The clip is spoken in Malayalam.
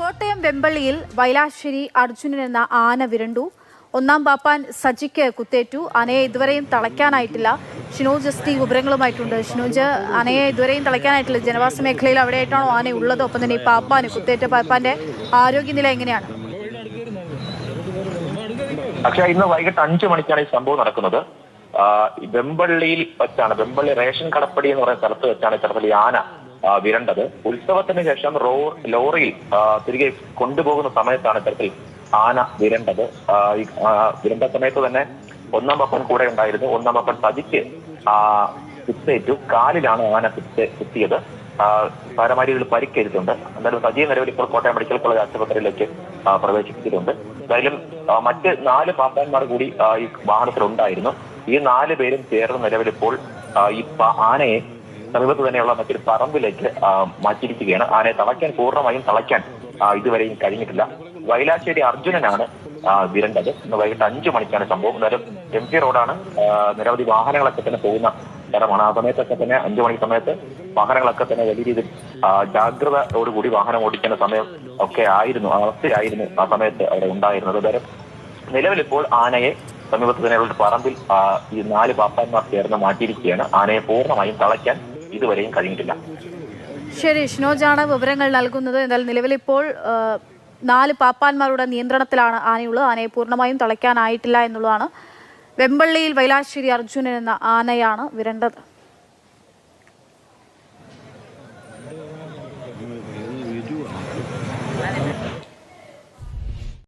കോട്ടയം വെമ്പള്ളിയിൽ വൈലാശ്ശേരി അർജുനൻ എന്ന ആന വിരണ്ടു. ഒന്നാം പാപ്പാൻ സജിക്ക് കുത്തേറ്റു. ആനയെ ഇതുവരെയും തളയ്ക്കാനായിട്ടില്ല. ഷിനോജ് എസ് വിവരങ്ങളുമായിട്ടുണ്ട്. ഷിനോജ് ആനയെ ഇതുവരെയും തളയ്ക്കാനായിട്ടില്ല. ജനവാസ മേഖലയിൽ അവിടെയായിട്ടാണോ ആന ഉള്ളത്? ഒപ്പം തന്നെ ഈ പാപ്പാന് കുത്തേറ്റ പാപ്പാന്റെ ആരോഗ്യനില എങ്ങനെയാണ്? പക്ഷേ ഇന്ന് വൈകിട്ട് അഞ്ചു മണിക്കാണ് ഈ സംഭവം നടക്കുന്നത്. വെമ്പള്ളിയിൽ വെച്ചാണ് വെമ്പള്ളി റേഷൻ കടപ്പടി എന്ന് പറയുന്ന സ്ഥലത്ത് വെച്ചാണ് ഈ ആന വിരണ്ടത്. ഉത്സവത്തിന് ശേഷം റോ ലോറിയിൽ തിരികെ കൊണ്ടുപോകുന്ന സമയത്താണ് ഇത്തരത്തിൽ ആന വിരണ്ടത്. വിരണ്ട സമയത്ത് തന്നെ ഒന്നാം പപ്പൻ കൂടെ ഉണ്ടായിരുന്നു. ഒന്നാം പപ്പൻ സജിക്ക് കുത്തേറ്റു. കാലിലാണ് ആന കുത്ത് കുത്തിയത്. സാരമായ പരിക്കേറ്റിട്ടുണ്ട്. എന്തായാലും സജീവ നിലവിൽ ഇപ്പോൾ കോട്ടയം മെഡിക്കൽ കോളേജ് ആശുപത്രിയിലേക്ക് പ്രവേശിപ്പിച്ചിട്ടുണ്ട്. എന്തായാലും മറ്റ് നാല് പാപ്പാന്മാർ കൂടി ഈ വാഹനത്തിലുണ്ടായിരുന്നു. ഈ നാല് പേരും ചേർന്ന നിലവിൽ ഇപ്പോൾ ഈ ആനയെ സമീപത്ത് തന്നെയുള്ള മറ്റൊരു പറമ്പിലേക്ക് മാറ്റിയിരിക്കുകയാണ്. ആനയെ തളയ്ക്കാൻ പൂർണമായും തളയ്ക്കാൻ ഇതുവരെയും കഴിഞ്ഞിട്ടില്ല. വയലാശ്ശേരി അർജുനനാണ് വിരണ്ടത്. ഇന്ന് വൈകിട്ട് അഞ്ചു മണിക്കാണ് സംഭവം. എന്നാലും എം ജി റോഡാണ് നിരവധി വാഹനങ്ങളൊക്കെ തന്നെ പോകുന്ന സ്ഥലമാണ്. ആ സമയത്തൊക്കെ തന്നെ അഞ്ചു മണി സമയത്ത് വാഹനങ്ങളൊക്കെ തന്നെ വലിയ രീതിയിൽ ജാഗ്രതയോടുകൂടി വാഹനം ഓടിക്കേണ്ട സമയം ഒക്കെ ആയിരുന്നു അവസ്ഥയായിരുന്നു ആ സമയത്ത് അവിടെ ഉണ്ടായിരുന്നത്. എന്തായാലും നിലവിലിപ്പോൾ ആനയെ സമീപത്ത് തന്നെയുള്ള പറമ്പിൽ ഈ നാല് പാപ്പാന്മാർ ചേർന്ന് മാറ്റിയിരിക്കുകയാണ്. ആനയെ പൂർണമായും തളയ്ക്കാൻ ഇതുവരെയും കഴിഞ്ഞിട്ടില്ല ശരി ഷിനോജാണ് വിവരങ്ങൾ നൽകുന്നത്. എന്നാൽ നിലവിലിപ്പോൾ നാല് പാപ്പാന്മാരുടെ നിയന്ത്രണത്തിലാണ് ആനയുള്ളത്. ആനയെ പൂർണമായും തളയ്ക്കാനായിട്ടില്ല എന്നുള്ളതാണ്. വെമ്പള്ളിയിൽ വൈലാശ്ശേരി അർജുനൻ എന്ന ആനയാണ് വിരണ്ടത്.